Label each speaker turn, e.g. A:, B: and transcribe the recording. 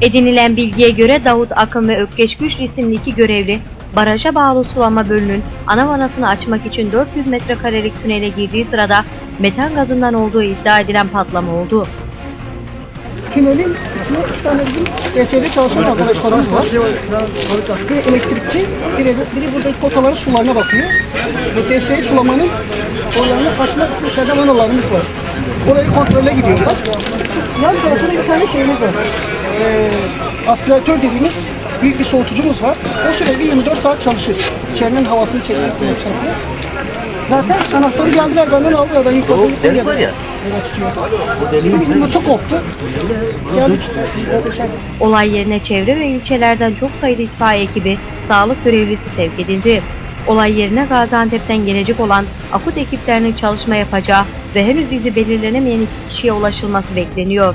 A: Edinilen bilgiye göre Davut Akın ve Ökkeş Güç isimli iki görevli baraja bağlı sulama bölünün ana vanasını açmak için 400 metrekarelik tünele girdiği sırada metan gazından olduğu iddia edilen patlama oldu.
B: Tünelin içine iki tane bizim DS'de çalışan arkadaşlarımız var. Biri elektrikçi, biri, biri burada potaların sularına bakıyor. Ve DS'yi sulamanın oralarını açmak için içeride vanalarımız var. Orayı kontrole gidiyorlar. Yan tarafında bir tane şeyimiz var. Ee, aspiratör dediğimiz büyük bir soğutucumuz var. O sürekli 24 saat çalışır. İçerinin havasını çekmek için. Zaten anahtarı geldiler benden aldılar. Ben yukarıda
C: delik var ya.
B: Motor koptu.
A: Olay yerine çevre ve ilçelerden çok sayıda itfaiye ekibi, sağlık görevlisi sevk edildi. Olay yerine Gaziantep'ten gelecek olan AFAD ekiplerinin çalışma yapacağı ve henüz izi belirlenemeyen iki kişiye ulaşılması bekleniyor.